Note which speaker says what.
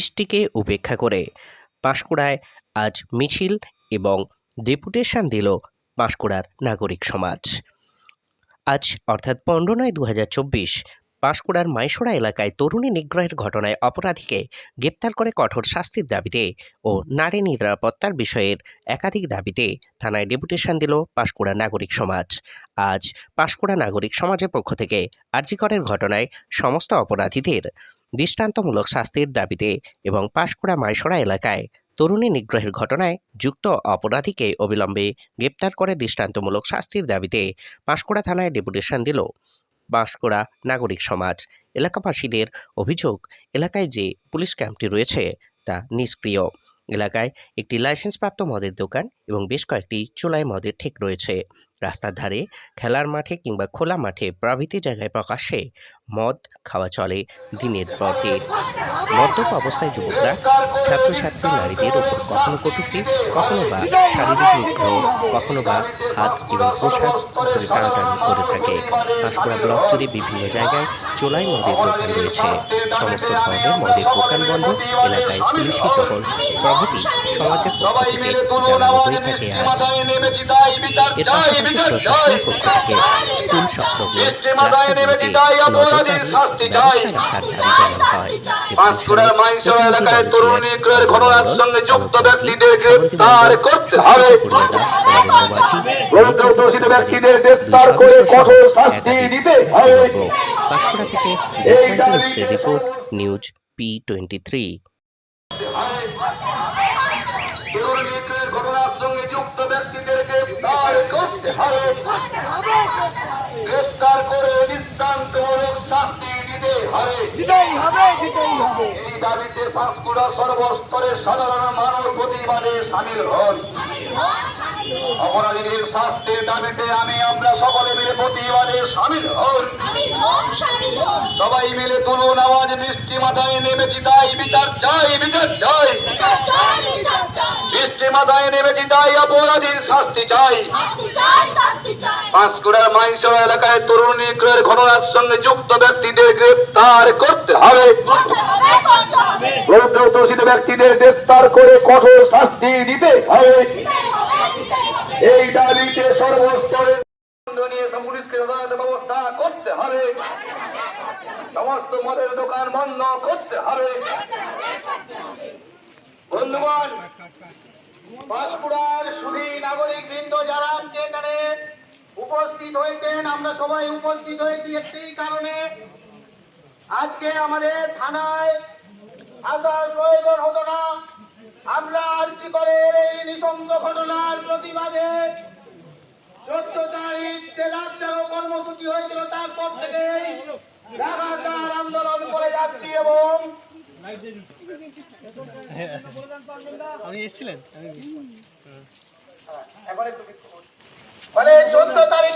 Speaker 1: বৃষ্টিকে উপেক্ষা করে। পাঁশকুড়ায় আজ মিছিল এবং ডেপুটেশন দিল পাঁশকুড়ার নাগরিক সমাজ। আজ অর্থাৎ পনেরো নয় দু হাজার চব্বিশ পাঁশকুড়ার মাইশোড়া এলাকায় তরুণী নিগ্রহের ঘটনায় অপরাধীকে গ্রেপ্তার করে কঠোর শাস্তির দাবিতে ও নারী নিরাপত্তার বিষয়ের একাধিক দাবিতে থানায় ডেপুটেশন দিল পাঁশকুড়া নাগরিক সমাজ। আজ পাঁশকুড়া নাগরিক সমাজের পক্ষ থেকে আর্জিকরের ঘটনায় সমস্ত অপরাধীদের দৃষ্টান্তমূলক শাস্তির দাবিতে এবং পাঁশকুড়া মাইশোড়া এলাকায় তরুণী নিগ্রহের ঘটনায় যুক্ত অপরাধীকে অবিলম্বে গ্রেপ্তার করে দৃষ্টান্তমূলক শাস্তির দাবিতে পাঁশকুড়া থানায় ডেপুটেশন দিল বাঁশকুড়া নাগরিক সমাজ। এলাকাবাসীদের অভিযোগ, এলাকায় যে পুলিশ ক্যাম্পটি রয়েছে তা নিষ্ক্রিয়। এলাকায় একটি লাইসেন্সপ্রাপ্ত মদের দোকান এবং বেশ কয়েকটি চোলাই মদের ঠেক রয়েছে। রাস্তার ধারে, খেলার মাঠে কিংবা খোলা মাঠে প্রভৃতি জায়গায় প্রকাশ্যে মদ খাওয়া চলে দিনের পর দিন। মদ্যপ অবস্থায় যুবকরা, ছাত্রছাত্রী নারীদের ওপর কখনো কটূক্তি, কখনো বা শারীরিক নিগ্রহ, কখনো বা হাত এবং পোশাক ধরে টানাটানি করে থাকে। পাঁশকুড়া ব্লক জুড়ে বিভিন্ন জায়গায় চোলাই মদের দোকান রয়েছে। সমস্ত ধরনের মদের দোকান বন্ধ, এলাকায় পুলিশি টহল প্রভৃতি সমাজের পক্ষ থেকে জানানো হয়ে থাকে আজ। এর পাশাপাশি প্রশাসনের পক্ষ থেকে স্কুল সংলগ্ন রাস্তাগুলিতে নজরদারি ব্যবস্থা রাখার দাবি জানানো হয়।
Speaker 2: পাঁশকুড়ার মাইনসহ এলাকায় তরুণ নিগ্রহের ঘটনার সঙ্গে যুক্ত ব্যক্তিদের গ্রেপ্তার করতে হবে প্রত্যক্ষদর্শী ব্যক্তিদের গ্রেপ্তার করে কঠোর শাস্তি দিতে হবে
Speaker 1: পাঁশকুড়া থেকে report news P twenty three
Speaker 2: তরুণ নিগ্রহের ঘটনার সঙ্গে যুক্ত ব্যক্তিদের গ্রেপ্তার করতে হবে গ্রেপ্তার করে দৃষ্টান্তমূলক শাস্তি দিতে হবে।
Speaker 3: দিতেই হবে দিতেই হবে।
Speaker 2: এই দাবিতে পাঁশকুড়া সর্বস্তরের সাধারণ মানুষ প্রতিবাদে সামিল হন। অপরাধীদের শাস্তির দাবিতে আমি আমরা সকলে মিলে প্রতিবাদে সামিল হন সবাই মিলে তুলুন আওয়াজ মিষ্টি মাথায় নেমেছি তাই। বিচার চাই। বিচার চাই। মাথায় নেমেছি তাই অপরাধীর শাস্তি চাই। পাঁশকুড়ার মাইসর এলাকায় তরুণ নিগ্রহের ঘটনার সঙ্গে যুক্ত ব্যক্তিদের গ্রেপ্তার করতে হবে। দোষিত ব্যক্তিদের গ্রেপ্তার করে কঠোর শাস্তি দিতে হবে। এই দাবিতে সর্বস্তরে ব্যবস্থা করতে হবে। সমস্ত মদের দোকান বন্ধ করতে হবে। বন্ধুগণ পাঁশকুড়ার সুধী নাগরিক বৃন্দ যারা উপস্থিত হয়েছেন, আমরা সবাই উপস্থিত হয়েছি কারণে। আজকে আমাদের থানায় আসার প্রয়োজন হতো না। আমরা আর্জি করে এই নৃশংস ঘটনার প্রতিবাদে চোদ্দ তারিখ যে রাজ্জাগ কর্মসূচি হয়েছিল, তারপর থেকে আন্দোলন করে যাচ্ছি এবং
Speaker 3: আপনি এসেছিলেন?
Speaker 2: মানে চোদ্দ তারিখ